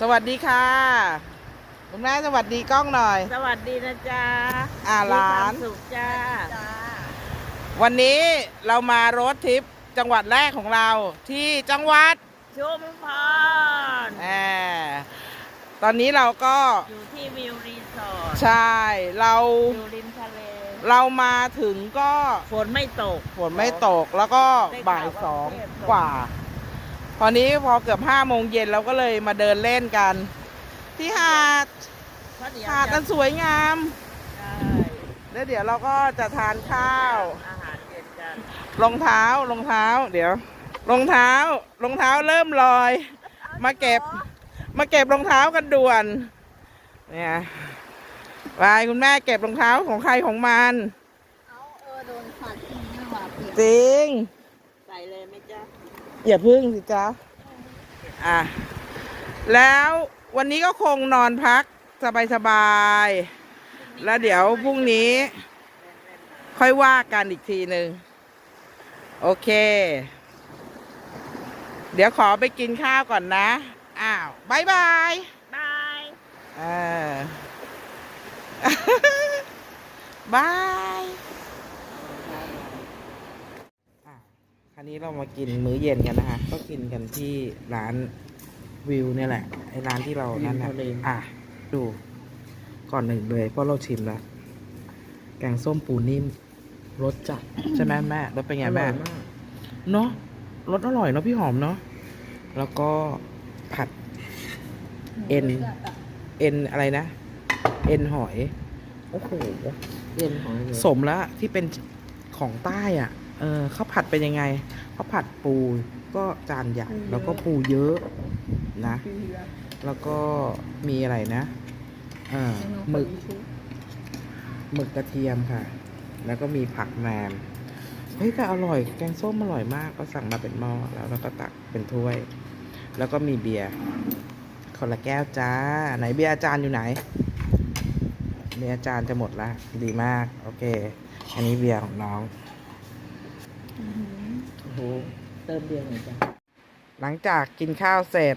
สวัสดีค่ะคุณแม่สวัสดีกล้องหน่อย สวัสดีนะจ๊ะอ่ามีร้าควานมสุขจ้า วันนี้เรามารถทริปจังหวัดแรกของเราที่จังหวัดชุมพรแหมตอนนี้เราก็ อยู่ที่วิวรีสอร์ท ใช่ เราอยู่ริมทะเล เรามาถึงก็ ฝนไม่ตก ฝนไม่ตกแล้วก็บ่ายสองกว่า ตอนนี้พอเกือบห้าโมงเย็นเราก็เลยมาเดินเล่นกัน ที่หาดเพราะเดี๋ยวหาดอันสวยงามใช่แล้วเดี๋ยวเราก็จะทานข้าวอาหารเย็นกันรองเท้ารองเท้า เดี๋ยวรองเท้ารองเท้าเริ่มลอย มาเก็บ มาเก็บรองเท้ากันด่วนเนี่ยไปคุณแม่เก็บรองเท้าของใครของมันเอาเออโดนขัดทิ้งนะว่าเปียกจริงใส่เลยไหมจ๊ะอย่าพึ่งสิจ๊ะอะแล้ววันนี้ก็คงนอนพักสบายๆแล้วเดี๋ยวพรุ่งนี้ ค่อยว่ากันอีกทีหนึ่งโอเค เดี๋ยวขอไปกินข้าวก่อนนะ อ้าวบายบายบายเออบายอะคราว นี้เรามากินมื้อเย็นกันนะคะก็กินกันที่ร้านวิวเนี่ยแหละ ไอ้ร้านที่เรา นั่นนะอะ ดู ก่อนหนึ่งเลยเพราะเราชิมแล้ว แกงส้มปูนิ่ม รสจัดใช่ไหมแม่รสเป็นไงแม่ เนาะรสอร่อยเนาะพี่หอมเนาะ แล้วก็ผัด เอ็น เอ็นอะไรนะ เอ็นหอย โอ้โหเย็นของสมแล้วที่เป็นของใต้อะ เออเขาผัดเป็นยังไงเขาผัดปูก็จานใหญ่แล้วก็ปูเยอะนะ แล้วก็มีอะไรนะเอ่าหมึกหมึกกระเทียมค่ะ แล้วก็มีผักแหนมเฮ้ยแต่อร่อย แกงส้มอร่อยมากก็สั่งมาเป็นหม้อแล้วเราก็ตักเป็นถ้วย แล้วก็มีเบียร์คนละแก้วจ้า ไหนเบียร์อาจารย์อยู่ไหนเบียร์อาจารย์จะหมดละดีมาก โอเค อันนี้เบียร์ของน้อง โอ้โหเติมเดียวหน่อยจ้ะหลังจากกินข้าวเสร็จ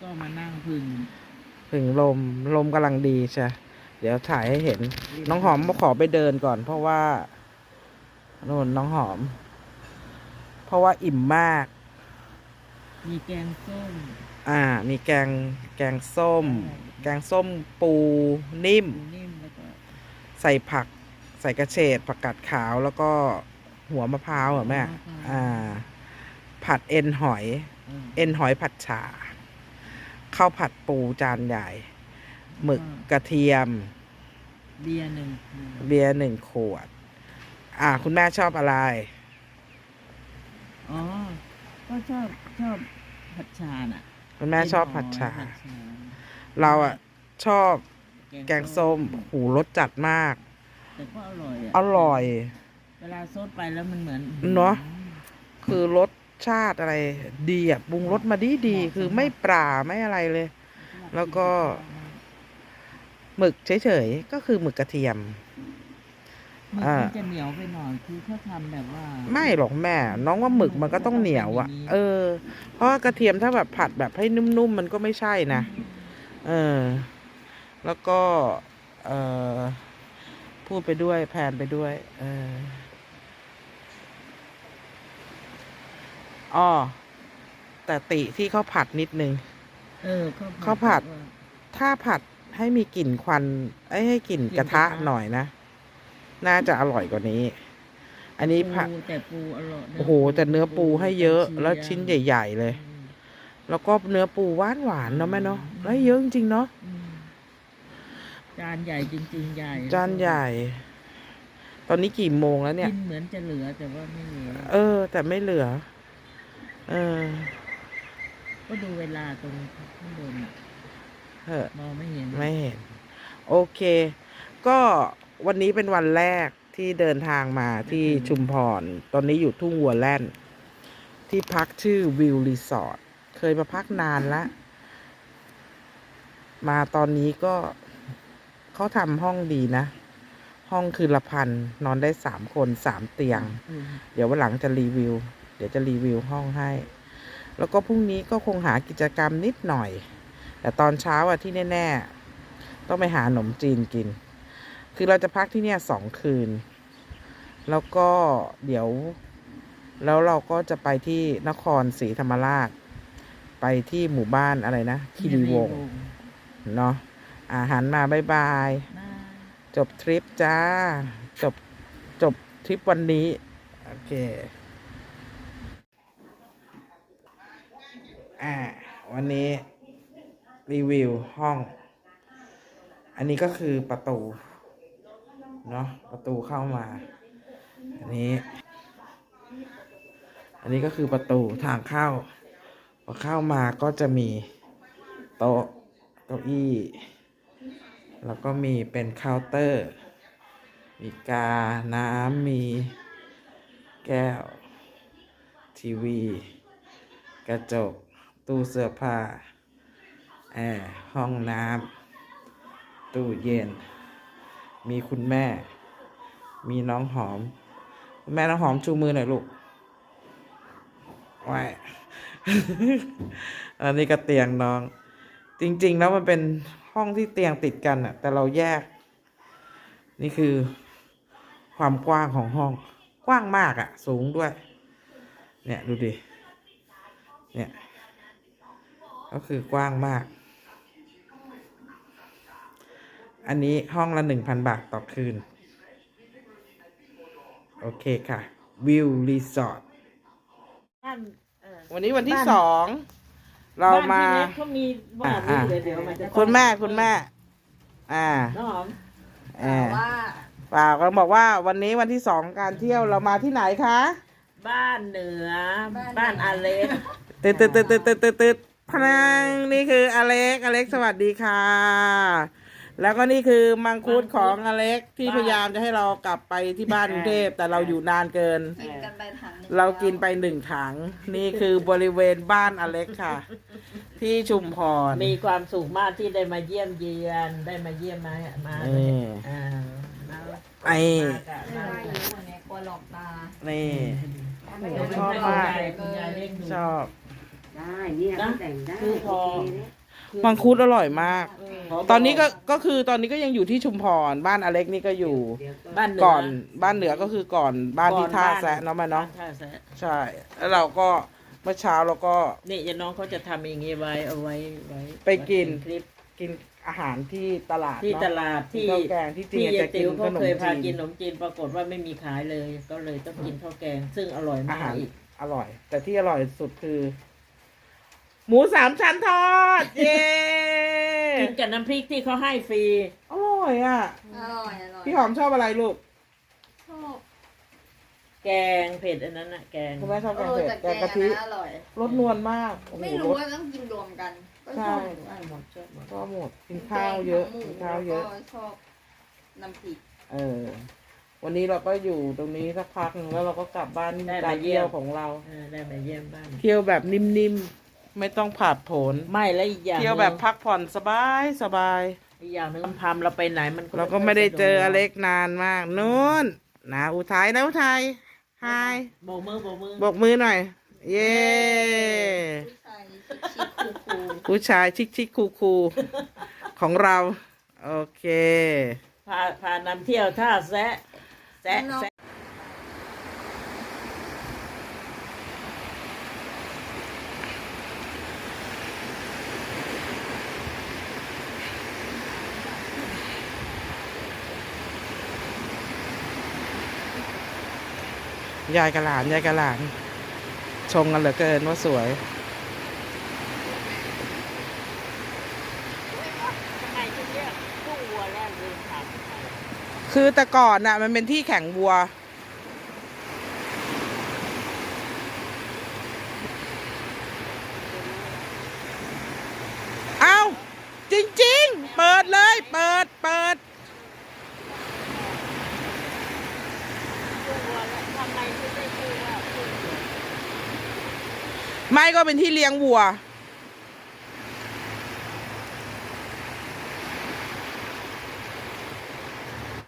ก็มานั่งพึ่งถึงลมลมกำลังดีใช่เดี๋ยวถ่ายให้เห็น น้องหอมมาขอไปเดินก่อน เพราะว่าโน่นน้องหอม เพราะว่าอิ่มมาก มีแกงส้มอ่า มีแกงแกงส้ม แกงส้มปูนิ่ม ปูนิ่มแล้วก็ ใส่ผัก ใส่กระเฉดผักกาดขาวแล้วก็ หัวมะพร้าวเหรอแม่ อ่า ผัดเอ็นหอยเออเอ็นหอยผัดฉ่าข้าวผัดปูจานใหญ่ หมึกกระเทียม เบียร์หนึ่งเบียร์หนึ่งขวด อ่า คุณแม่ชอบอะไร อ๋อ ก็ชอบชอบผัดชาน่ะ คุณแม่ชอบผัดฉ่าผัดชา เราอะชอบแกงส้ม หูรสจัดมาก แต่ก็อร่อยอะอร่อย เวลาซดไปแล้วมันเหมือนเนอะคือรสชาติอะไร ดีอะปรุงรสมาดีดีๆคือไม่ปลาไม่อะไรเลย แล้วก็ หมึกเฉยๆก็คือหมึกกระเทียมมันอ่าจะเหนียวไปหน่อยคือเขาทำแบบว่า ไม่หรอกแม่ น้องว่าหมึกมันก็ต้องเหนียวอะ่ะ เออ เพราะว่ากระเทียมถ้าแบบผัดแบบให้นุ่มๆมันก็ไม่ใช่นะเออ แล้วก็ เออพูดไปด้วยแพนไปด้วย เออ อ๋อแต่ติที่เขาผัดนิดนึง เออข้าวผัด ถ้าผัดให้มีกลิ่นควันไอ้ยให้กลิ่นกระทะหน่อยนะ น่าจะอร่อยกว่านี้ อันนี้ผัดปูแต่ปูอร่อยโอ้โห แต่เนื้อปูให้เยอะแล้วชิ้นใหญ่ ๆ เลยอืมแล้วก็เนื้อปูหวานหวานๆเนาะแม่เนาะได้เยอะจริงๆเนาะอืมจานใหญ่จริง ๆ ใหญ่ จานใหญ่ ตอนนี้กี่โมงแล้วเนี่ยกินเหมือนจะเหลือแต่ว่าไม่เหลือ เออ แต่ไม่เหลือ เออ ก็ดูเวลาตรงข้างบนอะเออ มองไม่เห็นไม่เห็น โอเค ก็วันนี้เป็นวันแรกที่เดินทางมาที่ชุมพร ตอนนี้อยู่ทุ่งวัวแล่น ที่พักชื่อวิวรีสอร์ท เคยมาพักนานละ มาตอนนี้ก็เขาทำห้องดีนะ ห้องคือละพัน นอนได้สามคนสามเตียง อืมเดี๋ยววันหลังจะรีวิว เดี๋ยวจะรีวิวห้องให้ แล้วก็พรุ่งนี้ก็คงหากิจกรรมนิดหน่อย แต่ตอนเช้าอะที่แน่ ๆ ต้องไปหาขนมจีนกิน คือเราจะพักที่เนี่ยสองคืน แล้วก็เดี๋ยว แล้วเราก็จะไปที่นครศรีธรรมราช ไปที่หมู่บ้านอะไรนะคีรีวงศ์เนาะอาหารมาบายบายมาจบทริปจ้า จบจบทริปวันนี้ โอเค อ่า วันนี้รีวิวห้อง อันนี้ก็คือประตู เนาะประตูเข้ามา อันนี้ อันนี้ก็คือประตูทางเข้าพอเข้ามาก็จะมีโต๊ะเก้าอี้ แล้วก็มีเป็นเคาน์เตอร์ มีกา น้ำ มีแก้ว ทีวี กระจก ตู้เสื้อผ้าแอร์ห้องน้ำตู้เย็น มีคุณแม่ มีน้องหอม แม่น้องหอมชูมือหน่อยลูกไว้อันนี้ก็เตียงน้อง จริง ๆ แล้วมันเป็นห้องที่เตียงติดกันอะแต่เราแยก นี่คือความกว้างของห้อง กว้างมากอะสูงด้วย เนี่ยดูดิ เนี่ย ก็คือกว้างมาก อันนี้ห้องละหนึ่งพันบาทต่อคืน โอเคค่ะ วิวรีสอร์ทบ้านเออวันนี้วันที่บ้านสอง เรามาบ้นพี่เล็กเขามีบ้านอ่า เดี๋ยวเดี๋ยวมันจะต้องคุณแม่คุณแม่ อ่าน้องหอมแอแต่บว่าเปล่าก็บอกว่าวันนี้วันที่สองการเที่ยวเรามาที่ไหนคะบ้านเหนือ บ้านอาเล็ก ตึ๊ดตึ๊ดตึ๊ดตึ๊ดตึ๊ดตึ๊ดตึ๊ด พนังนี่คืออเล็กอเล็กสวัสดีค่ะ แล้วก็นี่คือมังคุดของอเล็กที่พยายามจะให้เรากลับไปที่บ้านกรุงเทพแต่เราอยู่นานเกิน กินกันไปถังหนึ่งเรากินไปหนึ่งถัง นี่คือบริเวณบ้านอเล็กค่ะ ที่ชุมพร มีความสุขมากที่ได้มาเยี่ยมเยียนได้มาเยี่ยมมามาเออ อ่าแล้วไอ้มากับไม่ได้อยู่คนเนี้ยกลัวหลอกตานี่ไม่โอ้ได้ชอบมาก คุณยายเล่นดูชอบ ได้เนี่ยนะเขาแต่งได้คือพอ โเคเนี่ยมังคุดอร่อยมากขบตอนนี้ก็ก็คือตอนนี้ก็ยังอยู่ที่ชุมพรบ้านอเล็กนี่ก็อยู่ เดี๋ยวก็บ้านเหนืก่อนบ้านเหนือก็คือก่อนบ้านที่ท่าก่อแซะเนาะแม่เนาะบ้ท่าแซะใช่แล้วเราก็เมื่อเช้าเราก็ นี่ยายน้องเขาจะทำอย่างงี้ไว้เอาไว้ไว้ไปกิน คลิป กินอาหารที่ตลาดที่เนอะตลาดที่ข้าวแกงที่จริงที่อยากยายจะกิติ๋นวเขาขนมเคยพาจีน กินขนมจีนปรากฏว่าไม่มีขายเลย ก็เลยต้องกินข้าวแกง ซึ่งอร่อยอามากหารอีก อร่อย แต่ที่อร่อยสุดคือ หมูสามชั้นทอด เย้กินกับน้ำพริกที่เขาให้ฟรี อร่อยอะ อร่อยอร่อยพี่หอมชอบอะไรลูกชอบแกงเผ็ดอันนั้นน่ะแกงคุณแม่ชอบเอแกงอเผ็ดแต่แกแกงงกะทิอันนั้นอร่อย รสนวลมากโอ้โหไม่รรู้ส ว่าต้องกินรวมกันก็ใช่ชอบได้หมดชอบหมดชอบหมดกินข้าวเยอะแกงกินหข้าวเยอะแล้วก็ชอบน้ำพริกเออ วันนี้เราก็อยู่ตรงนี้สักพักหนึงแล้วเราก็กลับบ้านนี่คือการเที่ยวของเรา เออได้มาเยี่ยมบ้านเที่ยวแบบนิ่มๆ ไม่ต้องผาดโผนไม่แล้วอีกอย่างเที่ยวแบบพักผ่อนสบายสบาย อีกอย่างหนึงพามเราไปไหนมันเราก็ไม่ได้เจออเล็กนานมากนู้นนะอุทัยนะอุทัยไฮโบกมือโบกมือบอกมือหน่อย เย้ผู้ชายชิคๆคูลผู้ชายชิคชิคคูคูของเรา โอเค พาพานำเที่ยวท่าแซะแซะแซะ ยายกับหลาน ยายกับหลานชงกันเหลือเกินว่าสวยทำไมถึงเรียกตู้วัวแล้วลืมถามคือแต่ก่อนน่ะ มันเป็นที่แข่งวัว เอาจริง ๆ เปิดเลย เปิด เปิด ตู้วัวแล้วทำ ไม่ก็เป็นที่เลี้ยงวัว